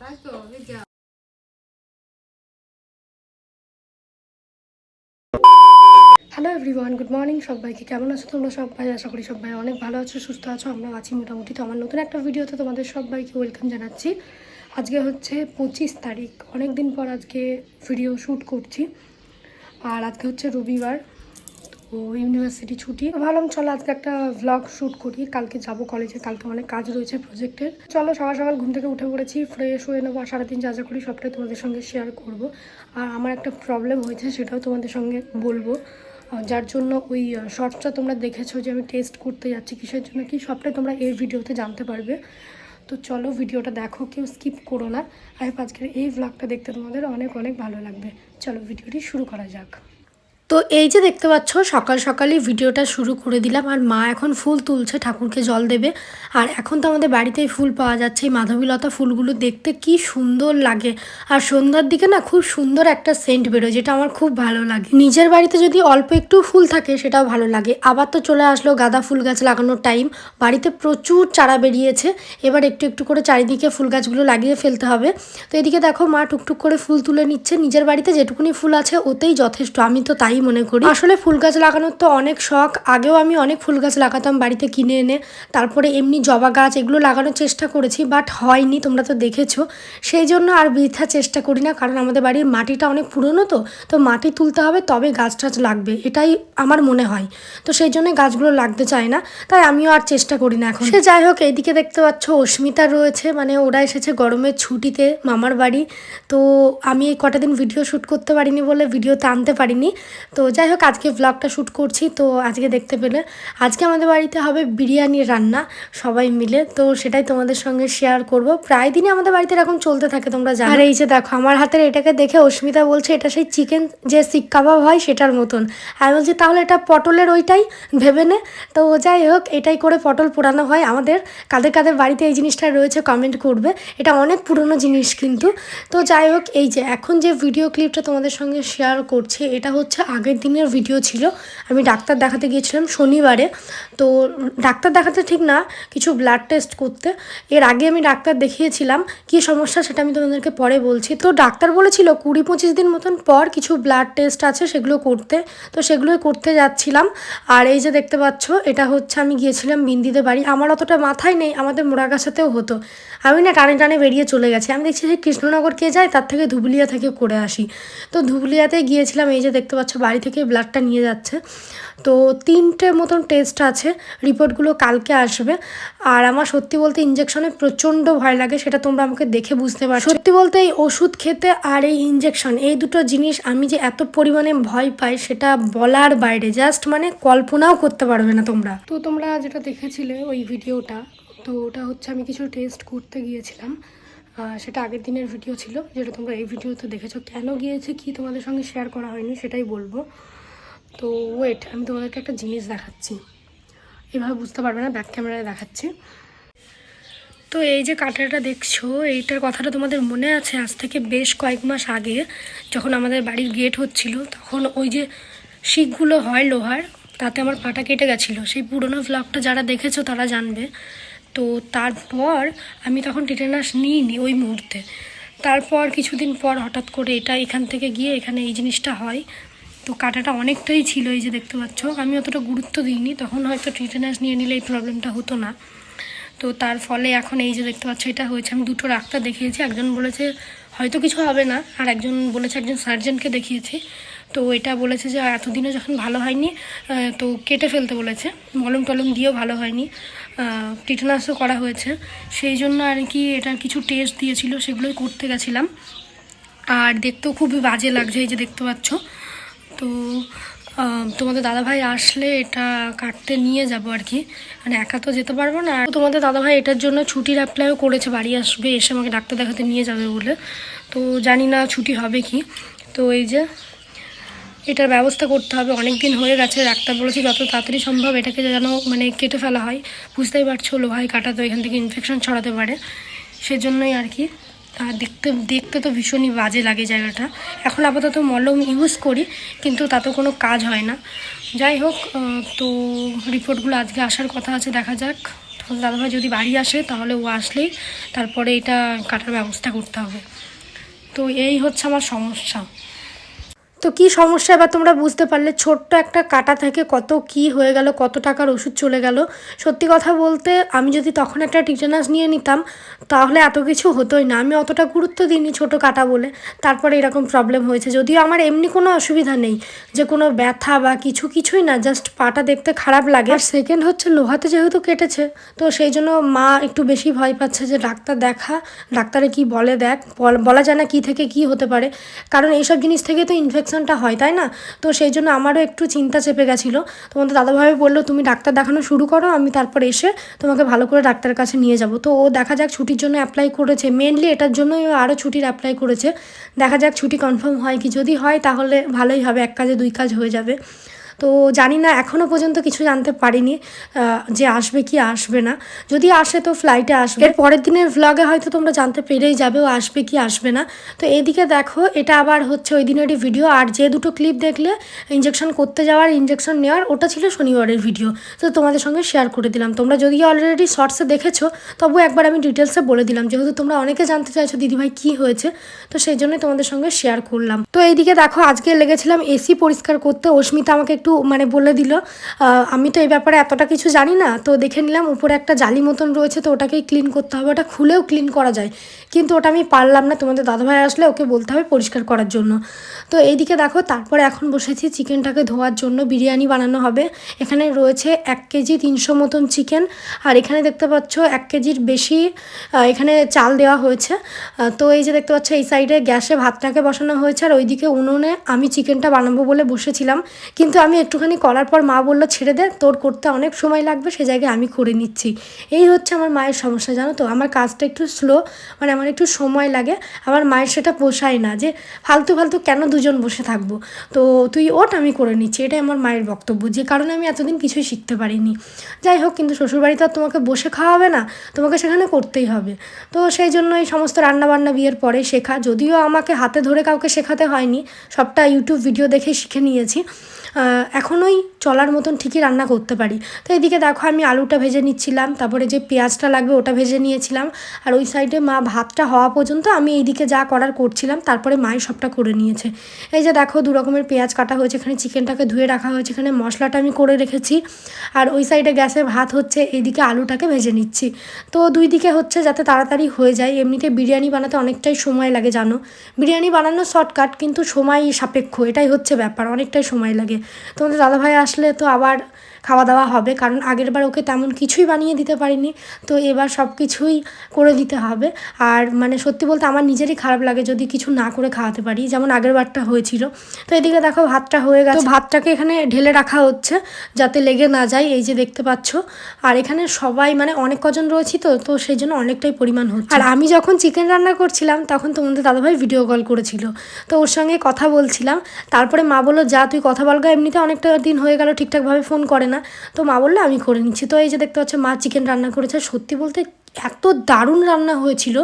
তাই তো hello everyone good morning সবাইকে। কেমন আছো তোমরা সবাই? আশা করি সবাই অনেক ভালো আছো, সুস্থ আছো। আমরা আছি মোটামুটি। তো আমার নতুন একটা ভিডিওতে তোমাদের সবাইকে ওয়েলকাম জানাচ্ছি। আজকে হচ্ছে পঁচিশ তারিখ। অনেক দিন পর আজকে ভিডিও শ্যুট করছি। আর আজকে হচ্ছে রবিবার। তো ইউনিভার্সিটি ছুটি। ভাবলাম চলো আজকে একটা ভ্লগ শ্যুট করি। কালকে যাব কলেজে কালকে অনেক কাজ রয়েছে প্রজেক্টের চলো সকাল সকাল ঘুম থেকে উঠে পড়েছি ফ্রেশ হয়ে নেব আর সারাদিন যা যা করি সবটাই তোমাদের সঙ্গে শেয়ার করব। আর আমার একটা প্রবলেম হয়েছে, সেটাও তোমাদের সঙ্গে বলব। যার জন্য ওই শর্টসটা তোমরা দেখেছ যে আমি টেস্ট করতে যাচ্ছি কিসের জন্য কি, সবটাই তোমরা এই ভিডিওতে জানতে পারবে। তো চলো ভিডিওটা দেখো, কেউ স্কিপ করো না। আর আজকের এই ভ্লগটা দেখতে তোমাদের অনেক অনেক ভালো লাগবে। চলো ভিডিওটি শুরু করা যাক। তো এই যে দেখতে পাচ্ছ, সকাল সকালই ভিডিওটা শুরু করে দিলাম। আর মা এখন ফুল তুলছে, ঠাকুরকে জল দেবে। আর এখন তো আমাদের বাড়িতেই ফুল পাওয়া যাচ্ছে। এই মাধবীলতা ফুলগুলো দেখতে কি সুন্দর লাগে। আর সন্ধ্যার দিকে না খুব সুন্দর একটা সেন্ট বেরোয়, যেটা আমার খুব ভালো লাগে। নিজের বাড়িতে যদি অল্প একটু ফুল থাকে, সেটাও ভালো লাগে। আবার তো চলে আসলো গাঁদা ফুল গাছ লাগানোর টাইম বাড়িতে প্রচুর চারা বেরিয়েছে। এবার একটু একটু করে চারিদিকে ফুল গাছগুলো লাগিয়ে ফেলতে হবে। তো এদিকে দেখো মা টুকটুক করে ফুল তুলে নিচ্ছে। নিজের বাড়িতে যেটুকুনি ফুল আছে, ওতেই যথেষ্ট। আমি তো তাই মনে করি। আসলে ফুল গাছ লাগানোর তো অনেক শখ। আগেও আমি অনেক ফুল গাছ লাগাতাম বাড়িতে কিনে এনে। তারপরে এমনি জবা গাছ এগুলো লাগানোর চেষ্টা করেছি বাট হয়নি তোমরা তো দেখেছ। সেই জন্য আর বৃথা চেষ্টা করি না কারণ আমাদের বাড়ির মাটিটা অনেক পুরনো তো। তো মাটি তুলতে হবে তবে গাছ টাছ লাগবে এটাই আমার মনে হয়। তো সেই জন্য গাছগুলো লাগতে চায় না তাই আমিও আর চেষ্টা করি না এখন। সে যাই হোক এইদিকে দেখতে পাচ্ছ অস্মিতা রয়েছে মানে ওরা এসেছে গরমের ছুটিতে মামার বাড়ি। তো আমি এই কটা দিন ভিডিও শ্যুট করতে পারিনি বলে ভিডিওতে আনতে পারিনি। তো যাই হোক, আজকে ব্লগটা শ্যুট করছি, তো আজকে দেখতে পেলে। আজকে আমাদের বাড়িতে হবে বিরিয়ানি রান্না, সবাই মিলে। তো সেটাই তোমাদের সঙ্গে শেয়ার করব। প্রায় দিনই আমাদের বাড়িতে এরকম চলতে থাকে, তোমরা জানো। আর এই যে দেখো, আমার হাতের এটাকে দেখে অস্মিতা বলছে, এটা সেই চিকেন যে শিক কাবাব হয়, সেটার মতন। আমি বলছি, তাহলে এটা পটলের ওইটাই, ভেবে নে। তো যাই হোক, এটাই করে পটল পোড়ানো হয় আমাদের। কাদের কাদের বাড়িতে এই জিনিসটা রয়েছে কমেন্ট করবে। এটা অনেক পুরনো জিনিস কিন্তু। তো যাই হোক, এই যে এখন যে ভিডিও ক্লিপটা তোমাদের সঙ্গে শেয়ার করছি, এটা হচ্ছে আগের দিনের ভিডিও ছিল। আমি ডাক্তার দেখাতে গিয়েছিলাম শনিবারে। তো ডাক্তার দেখাতে ঠিক না, কিছু ব্লাড টেস্ট করতে। এর আগে আমি ডাক্তার দেখিয়েছিলাম, কি সমস্যা সেটা আমি তোমাদেরকে পরে বলছি। তো ডাক্তার বলেছিল কুড়ি পঁচিশ দিন মতন পর কিছু ব্লাড টেস্ট আছে সেগুলো করতে। তো সেগুলোই করতে যাচ্ছিলাম। আর এই যে দেখতে পাচ্ছ, এটা হচ্ছে আমি গিয়েছিলাম বিন্দিতে বাড়ি। আমার অতটা মাথায় নেই, আমাদের মোড়াগাছাতেও হতো। আমি না টানে টানে বেরিয়ে চলে গেছি। আমি দেখছি যে কৃষ্ণনগর কে যায়, তার থেকে ধুবুলিয়া থেকে করে আসি। তো ধুবুলিয়াতে গিয়েছিলাম, এই যে দেখতে পাচ্ছ, বাড়ি থেকে ব্লাডটা নিয়ে যাচ্ছে। তো তিনটে মতন টেস্ট আছে রিপোর্টগুলো কালকে আসবে। আর আমার সত্যি বলতে ইঞ্জেকশনে প্রচণ্ড ভয় লাগে, সেটা তোমরা আমাকে দেখে বুঝতে পারছ। সত্যি বলতে এই ওষুধ খেতে আর এই ইঞ্জেকশন এই দুটো জিনিস আমি যে এত পরিমাণে ভয় পাই, সেটা বলার বাইরে। জাস্ট মানে কল্পনাও করতে পারবে না তোমরা। তো তোমরা যেটা দেখেছিলে ওই ভিডিওটা, তো ওটা হচ্ছে আমি কিছু টেস্ট করতে গিয়েছিলাম। সেটা আগের দিনের ভিডিও ছিল, যেটা তোমরা এই ভিডিওতে দেখেছ। কেন গিয়েছে, কি তোমাদের সঙ্গে শেয়ার করা হয়নি, সেটাই বলব। তো ওয়েট আমি তোমাদেরকে একটা জিনিস দেখাচ্ছি। এভাবে বুঝতে পারবে না ব্যাক ক্যামেরায় দেখাচ্ছি। তো এই যে কাঁটাটা দেখছ, এইটার কথাটা তোমাদের মনে আছে? আজ থেকে বেশ কয়েক মাস আগে যখন আমাদের বাড়ির গেট হচ্ছিল, তখন ওই যে শিখগুলো হয় লোহার, তাতে আমার পাটা কেটে গেছিল। সেই পুরোনো ভ্লগটা যারা দেখেছ তারা জানবে। তো তারপর আমি তখন টিটেনাস নিইনি ওই মুহূর্তে। তারপর কিছুদিন পর হঠাৎ করে এটা এখান থেকে গিয়ে এখানে এই জিনিসটা হয়। তো কাটাটা অনেকটাই ছিল, এই যে দেখতে পাচ্ছ। আমি অতটা গুরুত্ব দিইনি, তখন হয়তো টিটেনাস নিয়ে নিলে এই প্রবলেমটা হতো না। তো তার ফলে এখন এই যে দেখতে পাচ্ছ, এটা হয়েছে। আমি দুটো ডাক্তার দেখিয়েছি, একজন বলেছে হয়তো কিছু হবে না, আর একজন বলেছে, একজন সার্জনকে দেখিয়েছি। তো এটা বলেছে যে এতদিনে যখন ভালো হয়নি তো কেটে ফেলতে বলেছে। মলম টলম দিয়েও ভালো হয়নি। টিটেনাসও করা হয়েছে। সেই জন্য আর কি এটার কিছু টেস্ট দিয়েছিল, সেগুলোই করতে গেছিলাম। আর দেখতেও খুবই বাজে লাগছে, এই যে দেখতে পাচ্ছ। তো তোমাদের দাদাভাই আসলে এটা কাটতে নিয়ে যাব আর কি। মানে একা তো যেতে পারব না। আর তোমাদের দাদাভাই এটার জন্য ছুটির অ্যাপ্লাইও করেছে, বাড়ি আসবে, এসে আমাকে ডাক্তার দেখাতে নিয়ে যাবে বলে। তো জানি না ছুটি হবে কি। তো এই যে, এটার ব্যবস্থা করতে হবে। অনেক দিন হয়ে গেছে, ডাক্তার বলেছে যত তাড়াতাড়ি সম্ভব এটাকে যেন মানে কেটে ফেলা হয়। বুঝতেই পারছ লোহাই কাটা তো এখান থেকে ইনফেকশন ছড়াতে পারে। সেজন্যই আর কি আর দেখতে দেখতে তো ভীষণই বাজে লাগে জায়গাটা। এখন আপাতত মলম ইউজ করি, কিন্তু তাতে কোনো কাজ হয় না। যাই হোক তো রিপোর্টগুলো আজকে আসার কথা আছে, দেখা যাক। দাদাভাই যদি বাড়ি আসে, তাহলে ও আসলেই তারপরে এটা কাটার ব্যবস্থা করতে হবে। তো এই হচ্ছে আমার সমস্যা। তো কি সমস্যা? এবার তোমরা বুঝতে পারলে ছোট্ট একটা কাটা থেকে কত কি হয়ে গেল, কত টাকার ওষুধ চলে গেল। সত্যি কথা বলতে, আমি যদি তখন একটা টিটেনাস নিয়ে নিতাম, তাহলে এত কিছু হতোই না। আমি অতটা গুরুত্ব দিইনি ছোট কাটা বলে। তারপরে এরকম প্রবলেম হয়েছে। যদিও আমার এমনি কোনো অসুবিধা নেই, যে কোনো ব্যথা বা কিছু কিছুই না জাস্ট পাটা দেখতে খারাপ লাগে। আর সেকেন্ড হচ্ছে, লোহাতে যেহেতু কেটেছে, তো সেই জন্য মা একটু বেশি ভয় পাচ্ছে যে ডাক্তার দেখা, ডাক্তারে কি বলে দেখ, বলা যায় না কী থেকে কি হতে পারে। কারণ এইসব জিনিস থেকে তো ইনফেকশনটা হয়, তাই না? তো সেই জন্য আমারও একটু চিন্তা চেপে গেছিল। তোমাদের দাদাভাবে বলল, তুমি ডাক্তার দেখানো শুরু করো, আমি তারপর এসে তোমাকে ভালো করে ডাক্তারের কাছে নিয়ে যাব। তো ও দেখা যাক ছুটির জন্য অ্যাপ্লাই করেছে। মেনলি এটার জন্যই ও আরও ছুটির অ্যাপ্লাই করেছে। দেখা যাক ছুটি কনফার্ম হয় কি। যদি হয়, তাহলে ভালোই হবে, এক কাজে দুই কাজ হয়ে যাবে। তো জানি না এখনও পর্যন্ত কিছু জানতে পারিনি যে আসবে কি আসবে না। যদি আসে তো ফ্লাইটে আসবে। এর পরের দিনের ভ্লগে হয়তো তোমরা জানতে পেরেই যাবে ও আসবে কি আসবে না। তো এইদিকে দেখো, এটা আবার হচ্ছে ওই দিনেরই ভিডিও আর যে দুটো ক্লিপ দেখলে ইঞ্জেকশন করতে যাওয়ার ইঞ্জেকশন নেওয়ার, ওটা ছিল শনিবারের ভিডিও তো তোমাদের সঙ্গে শেয়ার করে দিলাম। তোমরা যদিও অলরেডি শর্টসে দেখেছ, তবু একবার আমি ডিটেলসে বলে দিলাম। যেহেতু তোমরা অনেকে জানতে চাইছো দিদিভাই কি হয়েছে, তো সেই জন্যই তোমাদের সঙ্গে শেয়ার করলাম। তো এইদিকে দেখো, আজকে লেগেছিলাম এসি পরিষ্কার করতে। অস্মিতা আমাকে একটু মানে বলে দিল আমি তো এই ব্যাপারে এতটা কিছু জানি না। তো দেখে নিলাম উপরে একটা জালি মতন রয়েছে, তো ওটাকেই ক্লিন করতে হবে। ওটা খুলেও ক্লিন করা যায়। কিন্তু ওটা আমি পারলাম না। তোমাদের দাদাভাই আসলে ওকে বলতে হবে পরিষ্কার করার জন্য। তো এইদিকে দেখো, তারপরে এখন বসেছি চিকেনটাকে ধোয়ার জন্য। বিরিয়ানি বানানো হবে। এখানে রয়েছে এক কেজি তিনশো মতন চিকেন। আর এখানে দেখতে পাচ্ছ এক কেজির বেশি এখানে চাল দেওয়া হয়েছে। তো এই যে দেখতে পাচ্ছ, এই সাইডে গ্যাসে ভাতটাকে বসানো হয়েছে। আর ওইদিকে উনুনে আমি চিকেনটা বানাবো বলে বসেছিলাম। কিন্তু আমি একটুখানি করার পর মা বলল, ছেড়ে দে, তোর করতে অনেক সময় লাগবে, সে জায়গায় আমি করে নিচ্ছি। এই হচ্ছে আমার মায়ের সমস্যা, জানো তো? আমার কাজটা একটু স্লো মানে আমার একটু সময় লাগে আমার মায়ের সেটা পোষায় না যে ফালতু ফালতু কেন দুজন বসে থাকব? তো তুই ওট আমি করে নিচ্ছি। এটাই আমার মায়ের বক্তব্য। যে কারণে আমি এতদিন কিছুই শিখতে পারিনি। যাই হোক, কিন্তু শ্বশুরবাড়িতে আর তোমাকে বসে খাওয়াবে না, তোমাকে সেখানে করতেই হবে। তো সেই জন্য এই সমস্ত রান্নাবান্না বিয়ের পরে শেখা, যদিও আমাকে হাতে ধরে কাউকে শেখাতে হয়নি, সবটা ইউটিউব ভিডিও দেখে শিখে নিয়েছি। এখনোই চলার মতন ঠিকই রান্না করতে পারি। তো এদিকে দেখো, আমি আলুটা ভেজে নিচ্ছিলাম, তারপরে যে পেঁয়াজটা লাগবে ওটা ভেজে নিয়েছিলাম। আর ওই সাইডে মা ভাতটা হওয়া পর্যন্ত আমি এইদিকে যা করার করছিলাম, তারপরে মাই সবটা করে নিয়েছে। এই যে দেখো, দু রকমের পেঁয়াজ কাটা হয়েছে, এখানে চিকেনটাকে ধুয়ে রাখা হয়েছে, এখানে মশলাটা আমি করে রেখেছি। আর ওই সাইডে গ্যাসে ভাত হচ্ছে, এইদিকে আলুটাকে ভেজে নিচ্ছি। তো দুই দিকে হচ্ছে যাতে তাড়াতাড়ি হয়ে যায়। এমনিতে বিরিয়ানি বানাতে অনেকটাই সময় লাগে, জানো। বিরিয়ানি বানানো শর্টকাট, কিন্তু সময় সাপেক্ষ, এটাই হচ্ছে ব্যাপার, অনেকটাই সময় লাগে। তোমাদের দাদাভাই আসলে তো আবার খাওয়া দাওয়া হবে। কারণ আগের বার ওকে তেমন কিছুই বানিয়ে দিতে পারিনি। তো এবার সব কিছুই করে দিতে হবে। আর মানে সত্যি বলতে আমার নিজেরই খারাপ লাগে যদি কিছু না করে খাওয়াতে পারি। যেমন আগের বারটা হয়েছিল। তো এদিকে দেখো ভাতটা হয়ে গেছে। ভাতটাকে এখানে ঢেলে রাখা হচ্ছে যাতে লেগে না যায়। এই যে দেখতে পাচ্ছ। আর এখানে সবাই মানে অনেক কজন রয়েছি তো তো সেই জন্য অনেকটাই পরিমাণ হচ্ছে। আর আমি যখন চিকেন রান্না করছিলাম তখন তোমাদের দাদাভাই ভিডিও কল করেছিল। তো ওর সঙ্গে কথা বলছিলাম। তারপরে মা বলল যা তুই কথা বলগা এমনিতে অনেকটা দিন হয়ে গেল ঠিকঠাকভাবে ফোন করে না। তো মা বলল, আমি করে নিচ্ছি। তো এই যে দেখতে পাচ্ছ, মা চিকেন রান্না করেছে। সত্যি বলতে এত দারুণ রান্না হয়েছিল।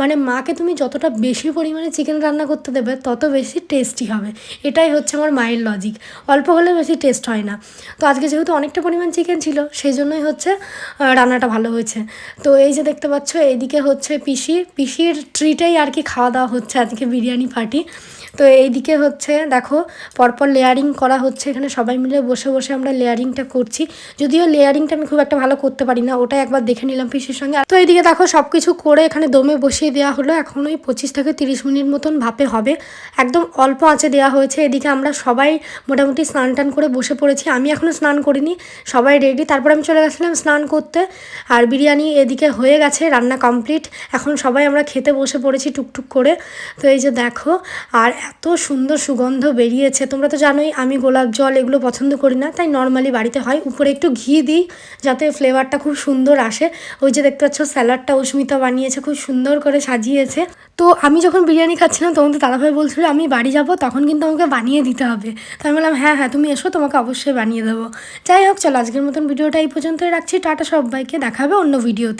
মানে মাকে তুমি যতটা বেশি পরিমাণে চিকেন রান্না করতে দেবে, তত বেশি টেস্টি হবে। এটাই হচ্ছে আমার মায়ের লজিক অল্প হলে বেশি টেস্ট হয় না। তো আজকে যেহেতু অনেকটা পরিমাণ চিকেন ছিল, সেই জন্যই হচ্ছে রান্নাটা ভালো হয়েছে। তো এই যে দেখতে পাচ্ছ, এইদিকে হচ্ছে পিসি। পিসির ট্রিটাই আর কি খাওয়া দাওয়া হচ্ছে, আজকে বিরিয়ানি পার্টি তো এইদিকে হচ্ছে, দেখো, পরপর লেয়ারিং করা হচ্ছে। এখানে সবাই মিলে বসে বসে আমরা লেয়ারিংটা করছি। যদিও লেয়ারিংটা আমি খুব একটা ভালো করতে পারি না ওটা একবার দেখে নিলাম পিসির সঙ্গে। তো এইদিকে দেখো সব কিছু করে এখানে দমে বসিয়ে দেওয়া হলো। এখন ওই পঁচিশ থেকে তিরিশ মিনিট মতন ভাপে হবে। একদম অল্প আঁচে দেওয়া হয়েছে। এদিকে আমরা সবাই মোটামুটি স্নান টান করে বসে পড়েছি। আমি এখনও স্নান করিনি, সবাই রেডি তারপর আমি চলে গেছিলাম স্নান করতে। আর বিরিয়ানি এদিকে হয়ে গেছে, রান্না কমপ্লিট এখন সবাই আমরা খেতে বসে পড়েছি টুকটুক করে। তো এই যে দেখো, আর এত সুন্দর সুগন্ধ বেরিয়েছে। তোমরা তো জানোই আমি গোলাপ জল এগুলো পছন্দ করি না, তাই নর্মালি বাড়িতে হয়। উপরে একটু ঘি দিই, যাতে ফ্লেভারটা খুব সুন্দর আসে। ওই যে দেখতে পাচ্ছ স্যালাডটা অস্মিতা বানিয়েছে, খুব সুন্দর করে সাজিয়েছে। তো আমি যখন বিরিয়ানি খাচ্ছিলাম, তখন তো দাদাভাই বলছিল, আমি বাড়ি যাব, তখন কিন্তু আমাকে বানিয়ে দিতে হবে। তো আমি বললাম হ্যাঁ হ্যাঁ তুমি এসো, তোমাকে অবশ্যই বানিয়ে দেবো। যাই হোক, চলো, আজকের মতন ভিডিওটা এই পর্যন্তই রাখছি। টাটা সবাইকে দেখাবে অন্য ভিডিওতে